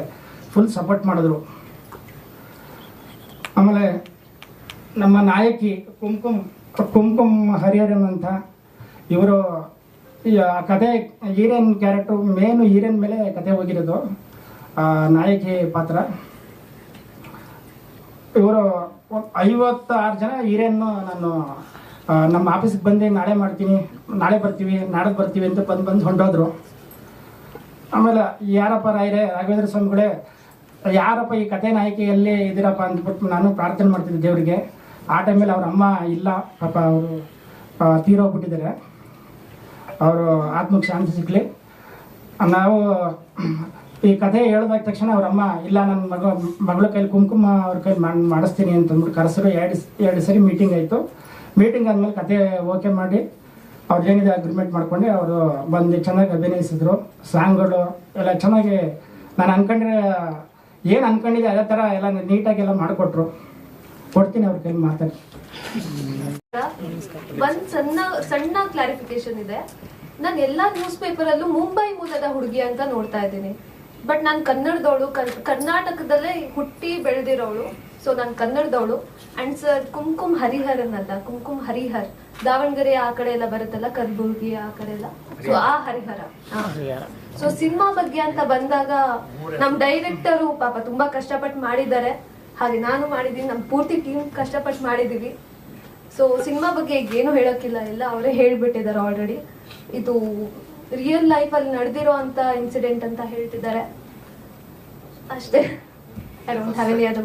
ಫುಲ್ ಸಪೋರ್ಟ್ ಮಾಡಿದ್ರು. ಆಮೇಲೆ ನಮ್ಮ ನಾಯಕಿ ಕುಂಕುಮ್ ಕುಂಕುಮ್ ಹರಿಹರನ್ ಅಂತ ಇವರು ಕತೆ, ಹೀರೋಯಿನ್ ಕ್ಯಾರೆಕ್ಟರ್ ಮೇನ್ ಹೀರೋಯಿನ್ ಮೇಲೆ ಕತೆ ಹೋಗಿರೋದು. ನಾಯಕಿ ಪಾತ್ರ. ಇವರು ಐವತ್ತಾರು ಜನ ಹೀರೋಯನ್ನು ನಾನು ನಮ್ಮ ಆಫೀಸಿಗೆ ಬಂದು ನಾಳೆ ಮಾಡ್ತೀನಿ, ನಾಳೆ ಬರ್ತೀವಿ ನಾಡಕ್ಕೆ ಬರ್ತೀವಿ ಅಂತ ಬಂದು ಬಂದು ಹೊಂಟೋದ್ರು. ಆಮೇಲೆ ಯಾರಪ್ಪ ರಾಯರೇ, ರಾಘವೇಂದ್ರ ಸ್ವಾಮಿಗಳೇ, ಯಾರಪ್ಪ ಈ ಕತೆ ನಾಯಕಿ ಎಲ್ಲಿ ಇದ್ದೀರಪ್ಪ ಅಂದ್ಬಿಟ್ಟು ನಾನು ಪ್ರಾರ್ಥನೆ ಮಾಡ್ತಿದ್ದೆ ದೇವರಿಗೆ. ಆ ಟೈಮಲ್ಲಿ ಅವ್ರ ಅಮ್ಮ ಇಲ್ಲ, ಪಾಪ ಅವರು ತೀರೋಗ್ಬಿಟ್ಟಿದ್ದಾರೆ. ಅವರು ಆತ್ಮಕ್ಕೆ ಶಾಂತಿ ಸಿಕ್ಕಲಿ ನಾವು, ಈ ಕಥೆ ಹೇಳಿದಾಗ ತಕ್ಷಣ ಅವರಮ್ಮ ಇಲ್ಲ ನನ್ನ ಮಗ, ಮಗಳ ಕೈಲಿ ಕುಂಕುಮ ಅವ್ರ ಕೈಲಿ ಮಾಡಿ, ಮಾಡಿಸ್ತೀನಿ ಅಂತಂದ್ಬಿಟ್ಟು ಕರೆಸರು. ಎರಡು ಎರಡು ಸರಿ ಮೀಟಿಂಗ್ ಆಯಿತು. ಮೀಟಿಂಗ್ ಆದಮೇಲೆ ಕತೆ ಓಕೆ ಮಾಡಿ ಅವ್ರು ಏನಿದೆ ಅಗ್ರಿಮೆಂಟ್ ಮಾಡ್ಕೊಂಡು ಅವರು ಬಂದು ಚೆನ್ನಾಗಿ ಅಭಿನಯಿಸಿದ್ರು. ಸಾಂಗ್ಗಳು ಎಲ್ಲ ಚೆನ್ನಾಗಿ, ನಾನು ಅನ್ಕೊಂಡ್ರೆ ಏನು ಅನ್ಕೊಂಡಿದ್ದೆ ಅದೇ ಥರ ಎಲ್ಲ ನೀಟಾಗಿ ಎಲ್ಲ ಮಾಡಿಕೊಟ್ರು. ಕೊಡ್ತೀನಿ ಅವ್ರ ಕೈಲಿ ಮಾತಾಡಿ. ಒಂದ್ ಸಣ್ಣ ಸಣ್ಣ ಕ್ಲಾರಿಫಿಕೇಶನ್ ಇದೆ. ನಾನು ಎಲ್ಲಾ ನ್ಯೂಸ್ ಪೇಪರ್ ಅಲ್ಲೂ ಮುಂಬೈ ಮೂಲದ ಹುಡುಗಿ ಅಂತ ನೋಡ್ತಾ ಇದ್ದೀನಿ. ಬಟ್ ನಾನು ಕನ್ನಡದವಳು ಕರ್ನಾಟಕದಲ್ಲೇ ಹುಟ್ಟಿ ಬೆಳೆದಿರೋಳು. ಸೊ ನಾನು ಕನ್ನಡದವಳು. ಅಂಡ್ ಸರ್ ಕುಂಕುಮ್ ಹರಿಹರನ್ ಅನ್ನಲ್ಲ ಕುಂಕುಮ್ ಹರಿಹರ್. ದಾವಣಗೆರೆ ಆ ಕಡೆ ಎಲ್ಲ ಬರುತ್ತಲ್ಲ ಕಲಬುರ್ಗಿ ಆ ಕಡೆ ಎಲ್ಲ? ಸೊ ಆ ಹರಿಹರ. ಸೊ ಸಿನಿಮಾ ಬಗ್ಗೆ ಅಂತ ಬಂದಾಗ ನಮ್ ಡೈರೆಕ್ಟರು ಪಾಪ ತುಂಬಾ ಕಷ್ಟಪಟ್ಟು ಮಾಡಿದ್ದಾರೆ. ಹಾಗೆ ನಾನು ಮಾಡಿದೀನಿ ನಮ್ ಪೂರ್ತಿ ಟೀಮ್ ಕಷ್ಟಪಟ್ಟು ಮಾಡಿದೀವಿ ಸೊ ಸಿನಿಮಾ ಬಗ್ಗೆ ಏನು ಹೇಳೋಕ್ಕಿಲ್ಲ. ಎಲ್ಲ ಅವರೇ ಹೇಳ್ಬಿಟ್ಟಿದ್ದಾರೆ ಆಲ್ರೆಡಿ ಇದು ರಿಯಲ್ ಲೈಫ್ ಅಲ್ಲಿ ನಡೆದಿರೋ ಅಂತ ಇನ್ಸಿಡೆಂಟ್ ಅಂತ ಹೇಳ್ತಿದ್ದಾರೆ. ಅಷ್ಟೇ. ಐ ಹ್ಯಾವ್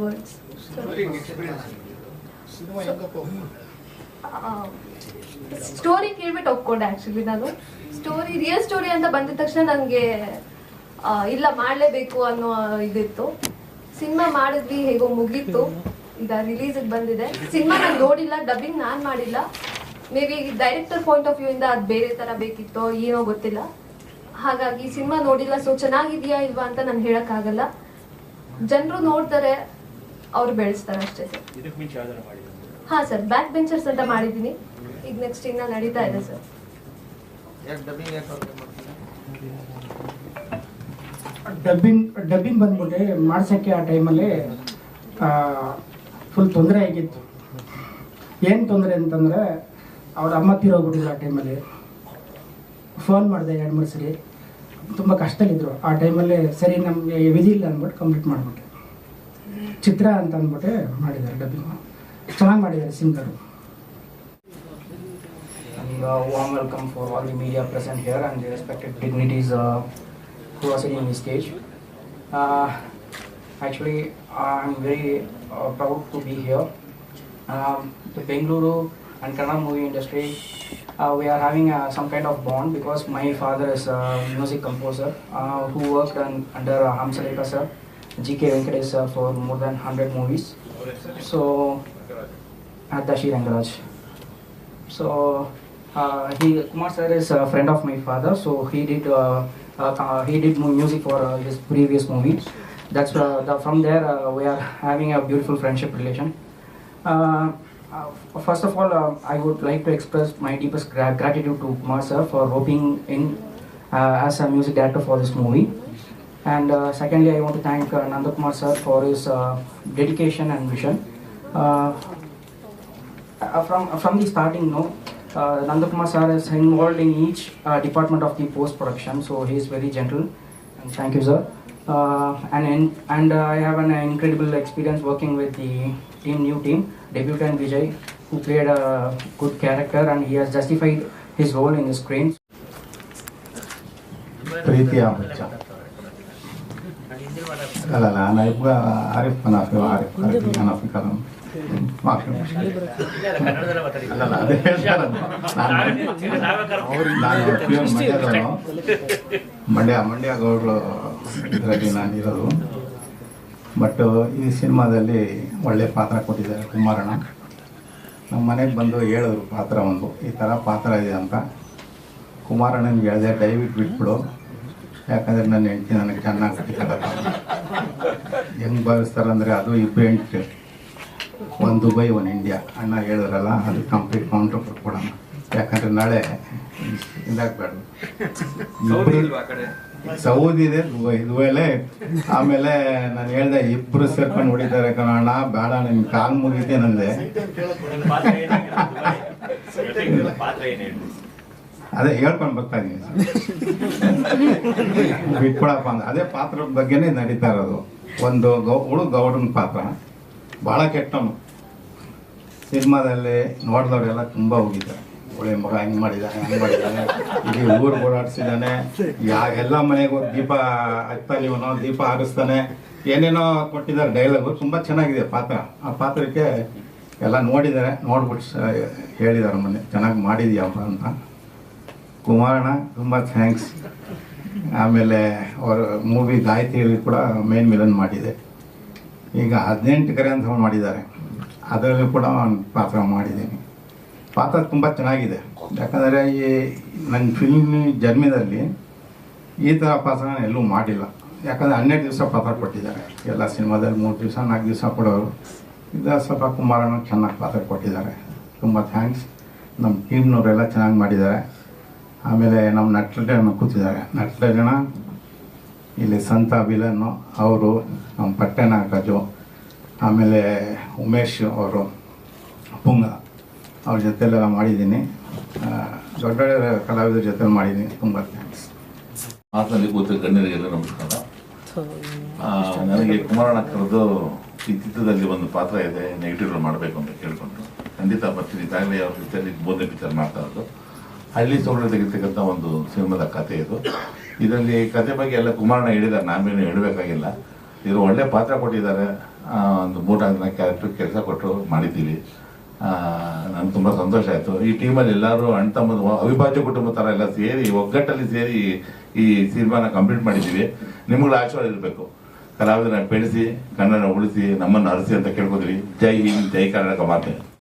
ಸ್ಟೋರಿ ಕೇಳ್ಬಿಟ್ಟು ಒಪ್ಕೊಂಡೆ ಆಕ್ಚುಲಿ ನಾನು. ಸ್ಟೋರಿ ರಿಯಲ್ ಸ್ಟೋರಿ ಅಂತ ಬಂದ ತಕ್ಷಣ ನನಗೆ ಇಲ್ಲ ಮಾಡಲೇಬೇಕು ಅನ್ನೋ ಇದಿತ್ತು. ಸಿನಿಮಾ ಮಾಡಿದ್ವಿ, ಹೇಗೋ ಮುಗೀತು. ಈಗ ರಿಲೀಸ್ ಬಂದಿದೆ. ಸಿನಿಮಾ ನಾನು ನೋಡಿಲ್ಲ ಡಬ್ಬಿಂಗ್ ನಾನು ಮಾಡಿಲ್ಲ. Maybe director point of view ಇಂದ ಅದು ಬೇರೆ ತರ ಬೇಕಿತ್ತೋ ಏನೋ ಗೊತ್ತಿಲ್ಲ. ಹಾಗಾಗಿ ಸಿನಿಮಾ ನೋಡಿಲ್ಲ ಸೊ ಚೆನ್ನಾಗಿದ್ಯಾ ಇಲ್ವಾ ಅಂತ ನಾನು ಹೇಳಕ್ಕಾಗಲ್ಲ. ಜನರು ನೋಡ್ತಾರೆ ಅವ್ರು ಬೆಳೆಸ್ತಾರೆ ಅಷ್ಟೇ ಸರ್. ಹಾ ಸರ್ ಬ್ಯಾಕ್ ಬೆಂಚರ್ಸ್ ಅಂತ ಮಾಡಿದ್ದೀನಿ. ಈಗ ನೆಕ್ಸ್ಟ್ ಇನ್ನ ನಡೀತಾ ಇದೆ ಸರ್. ಡಬ್ಬಿಂಗ್ ಡಬ್ಬಿಂಗ್ ಬಂದ್ಬಿಟ್ಟು ಮಾಡ್ಸೋಕ್ಕೆ ಆ ಟೈಮಲ್ಲಿ ಫುಲ್ ತೊಂದರೆ ಆಗಿತ್ತು. ಏನು ತೊಂದರೆ ಅಂತಂದರೆ ಅವ್ರ ಅಮ್ಮ ತೀರೋಗ್ಬಿಟ್ಟಿದ್ರು ಆ ಟೈಮಲ್ಲಿ ಫೋನ್ ಮಾಡಿದೆ ಎರಡು ಮೂರು ಸರಿ. ತುಂಬ ಕಷ್ಟದಲ್ಲಿದ್ದರು ಆ ಟೈಮಲ್ಲಿ ಸರಿ ನಮಗೆ ವಿಧಿ ಇಲ್ಲ ಅಂದ್ಬಿಟ್ಟು ಕಂಪ್ಲೀಟ್ ಮಾಡಿಬಿಟ್ಟೆ ಚಿತ್ರ ಅಂತ ಅಂದ್ಬಿಟ್ಟು ಮಾಡಿದ್ದಾರೆ ಡಬ್ಬಿಂಗ್ ಚೆನ್ನಾಗಿ ಮಾಡಿದ್ದಾರೆ singer. And uh, warm all for all the media present here and the respected actually, I'm very uh, proud to be here. Um, the Bengaluru and Kannada movie industry, uh, we are having uh, some kind of bond because my father is a music composer uh, who worked on, under uh, Hamsaleka sir, G.K. Venkatesh sir for more than 100 movies. So, at Rangaraj. So uh, he Kumar sir is a friend of my father, so he did uh, he did music for his previous movie. That's uh, the, from there uh, we are having a beautiful friendship relation. Uh, first of all, I would like to express my deepest gra- gratitude to Kumar for roping in as a music director for this movie. And uh, secondly, I want to thank uh, Nanda Kumar sir for his uh, dedication and vision. Uh, from from the starting, no, uh, Nandakumar sir is involved in each department of the post production, so he is very gentle. And thank you, sir. Uh, and and, and uh, I have an incredible experience working with the team, new team, debutant Vijay, who played a good character and he has justified his role in the screen. ಪ್ರೀತಿಯ ಬಚ್ಚ ಅಲ್ಲ ಅಲ್ಲ ನಾನು ಇಬ್ಬ ಆರಿಫ್ ಅನಾಫಿ ಆರಿಫ್ ಅರಬಿ ಅನಾಫಿ ಕಲಂ ಮಾಫಿ ಅಲ್ಲ ಅಲ್ಲ ಅದೇ ಹೇಳ್ತಾರಲ್ಲ ನಾನು ನಾನು ಪ್ಯೂರ್ ಮಂಡ್ಯದವನು ಮಂಡ್ಯ ಮಂಡ್ಯ ಗೌಡ್ರು ಇದರಲ್ಲಿ ನಾನು ಇರೋದು ಬಟ್ ಈ ಸಿನಿಮಾದಲ್ಲಿ ಒಳ್ಳೆ ಪಾತ್ರ ಕೊಟ್ಟಿದ್ದಾರೆ ಕುಮಾರಣ್ಣ. ನಮ್ಮ ಮನೆಗೆ ಬಂದು ಹೇಳಿದ್ರು ಪಾತ್ರ ಒಂದು. ಈ ಥರ ಪಾತ್ರ ಇದೆ ಅಂತ. ಕುಮಾರಣ್ಣನಿಗೆ ಹೇಳಿದೆ, ದಯವಿಟ್ಟು ಬಿಟ್ಬಿಡು. ಯಾಕಂದರೆ ನನ್ನ ಹೆಂಡತಿ ನನಗೆ ಚೆನ್ನಾಗಿ ಕಟ್ಟಿದ್ದಾರೆ ಹೆಂಗೆ ಭಾವಿಸ್ತಾರಂದರೆ ಅದು ಇಬ್ಬರು ಹೆಂಡತಿ ಒಂದು ದುಬೈ ಒನ್ ಇಂಡಿಯಾ. ಅಣ್ಣ ಹೇಳಿದ್ರಲ್ಲ, ಅದು ಕಂಪ್ಲೀಟ್ ಕೌಂಟ್ರ್ ಕೊಟ್ಕೊಡೋಣ ಯಾಕಂದರೆ ನಾಳೆ ಇದಾಗಬೇಡ ಸೌದಿ ಇದೆ ದುಬೈ ಆಮೇಲೆ ನಾನು ಹೇಳ್ದೆ, ಇಬ್ರು ಸೇರ್ಕೊಂಡು ಹೊಡಿತಾರೆ ಕಣ ಬೇಡ ನಿನ್ ಕಾಲ್ ಮುಗಿತೆ ನಂದೆ. ಅದೇ ಹೇಳ್ಕೊಂಡು ಬರ್ತಾ ಇದೀನಿ ಬಿಟ್ಕೊಳಪ್ಪ ಅಂದ್ರೆ. ಅದೇ ಪಾತ್ರದ ಬಗ್ಗೆನೇ ನಡೀತಾ ಇರೋದು. ಒಂದು ಗೌ ಹುಡುಗ ಗೌಡನ ಪಾತ್ರ. ಭಾಳ ಕೆಟ್ಟನು ಸಿನಿಮಾದಲ್ಲಿ ನೋಡಿದವರೆಲ್ಲ ತುಂಬ ಹೋಗಿದ್ದಾರೆ. ಒಳ್ಳೆ ಮಗ ಹೆಂಗ್ ಮಾಡಿದಾನೆ, ಹೆಂಗ್ ಮಾಡಿದ್ದಾನೆ ಇಲ್ಲಿ ಊರು ಓಡಾಡ್ಸಿದಾನೆ. ಯಾ ಎಲ್ಲ ಮನೆಗೂ ದೀಪ ಹಚ್ತಾನೆ ಇವನು ದೀಪ ಹಾರಿಸ್ತಾನೆ. ಏನೇನೋ ಕೊಟ್ಟಿದ್ದಾರೆ ಡೈಲಾಗು ತುಂಬ ಚೆನ್ನಾಗಿದೆ ಪಾತ್ರ. ಆ ಪಾತ್ರಕ್ಕೆ ಎಲ್ಲ ನೋಡಿದ್ದಾರೆ. ನೋಡ್ಬಿಟ್ಟು ಹೇಳಿದಾರ ಮನೆ ಚೆನ್ನಾಗಿ ಮಾಡಿದ್ಯಪ್ಪ ಅಂತ. ಕುಮಾರಣ್ಣ, ತುಂಬ ಥ್ಯಾಂಕ್ಸ್ ಆಮೇಲೆ ಅವರ ಮೂವಿ ಗಾಯತ್ರಿಯಲ್ಲಿ ಕೂಡ ಮೇನ್ ಮಿಲನ್ ಮಾಡಿದೆ. ಈಗ ಹದಿನೆಂಟು ಕರೆ ಅಂತ ಮಾಡಿದ್ದಾರೆ. ಅದರಲ್ಲಿ ಕೂಡ ಪಾತ್ರ ಮಾಡಿದ್ದೀನಿ. ಪಾತ್ರ ತುಂಬ ಚೆನ್ನಾಗಿದೆ. ಯಾಕಂದರೆ ಈ ನನ್ನ ಫಿಲ್ಮ್ ಜನ್ಮದಲ್ಲಿ ಈ ಥರ ಪಾತ್ರ ನಾನು ಎಲ್ಲೂ ಮಾಡಿಲ್ಲ. ಯಾಕಂದರೆ ಹನ್ನೆರಡು ದಿವಸ ಪಾತ್ರ ಕೊಟ್ಟಿದ್ದಾರೆ. ಎಲ್ಲ ಸಿನಿಮಾದಲ್ಲಿ ಮೂರು ದಿವಸ, ನಾಲ್ಕು ದಿವಸ ಕೊಡೋರು. ಇದು ಸ್ವಲ್ಪ ಕುಮಾರಣ್ಣ ಚೆನ್ನಾಗಿ ಪಾತ್ರ ಕೊಟ್ಟಿದ್ದಾರೆ. ತುಂಬ ಥ್ಯಾಂಕ್ಸ್ ನಮ್ಮ ಟೀಮ್ನವರೆಲ್ಲ ಚೆನ್ನಾಗಿ ಮಾಡಿದ್ದಾರೆ. ಆಮೇಲೆ ನಮ್ಮ ನಟರನ್ನ ಕೂತಿದ್ದಾರೆ. ನಟರ ಜನ ಇಲ್ಲಿ ಸಂತ ವಿಲನ್ನು ಅವರು ನಮ್ಮ ಪಟ್ಟೆ ನಾಗರಾಜು ಆಮೇಲೆ ಉಮೇಶ್ ಅವರು, ಪುಂಗ. ಅವ್ರ ಜೊತೆಲೆಲ್ಲ ಮಾಡಿದ್ದೀನಿ. ದೊಡ್ಡ ಕಲಾವಿದರ ಜೊತೆ ಮಾಡಿದ್ದೀನಿ. ತುಂಬ ಥ್ಯಾಂಕ್ಸ್ ಮಾತಲ್ಲಿ ಕೂತು ಗಣ್ಯರಿಗೆಲ್ಲ ನಮಸ್ಕಾರ. ನನಗೆ ಕುಮಾರಣ್ಣ ಕರೆದು ಈ ಚಿತ್ರದಲ್ಲಿ ಒಂದು ಪಾತ್ರ ಇದೆ ನೆಗೆಟಿವ್ ಮಾಡಬೇಕು ಅಂತ ಕೇಳಿಕೊಂಡು. ಖಂಡಿತ ಬರ್ತೀನಿ. ಈಗಾಗಲೇ ಅವ್ರ ಪಿಕ್ಚರ್ ಬೋಧನೆ ಪಿಕ್ಚರ್ ಮಾಡ್ತಾ ಇರೋದು. ಹಳ್ಳಿ ಸೊಗಡು ತೆಗಿತಕ್ಕಂಥ ಒಂದು ಸಿನಿಮಾದ ಕಥೆ ಇದು. ಇದರಲ್ಲಿ ಕತೆ ಬಗ್ಗೆ ಎಲ್ಲ ಕುಮಾರಣ್ಣ ಹೇಳಿದ್ದಾರೆ. ನಾವೇನು ಹೇಳಬೇಕಾಗಿಲ್ಲ. ಇವರು ಒಳ್ಳೆ ಪಾತ್ರ ಕೊಟ್ಟಿದ್ದಾರೆ. ಒಂದು ಜನ ಕ್ಯಾರೆಕ್ಟರ್ ಕೆಲಸ ಕೊಟ್ಟು ಮಾಡಿದ್ದೀವಿ. ನನಗೆ ತುಂಬ ಸಂತೋಷ ಆಯಿತು. ಈ ಟೀಮಲ್ಲಿ ಎಲ್ಲರೂ ಅಣ್ಣ ತಮ್ಮದು ಅವಿಭಾಜ್ಯ ಕುಟುಂಬ ಥರ ಎಲ್ಲ ಸೇರಿ ಒಗ್ಗಟ್ಟಲ್ಲಿ ಸೇರಿ ಈ ಸಿನಿಮಾನ ಕಂಪ್ಲೀಟ್ ಮಾಡಿದ್ದೀವಿ. ನಿಮ್ಗಳ ಆಶೀರ್ವಾದ ಇರಬೇಕು. ಕಲಾವಿದರನ್ನ ಬೆಳೆಸಿ ಕನ್ನಡ ಉಳಿಸಿ, ನಮ್ಮನ್ನು ಅರಸಿ ಅಂತ ಕೇಳ್ಕೊತೀವಿ ಜೈ ಹಿಂದ್, ಜೈ ಕರ್ನಾಟಕ ಮಾತೆ.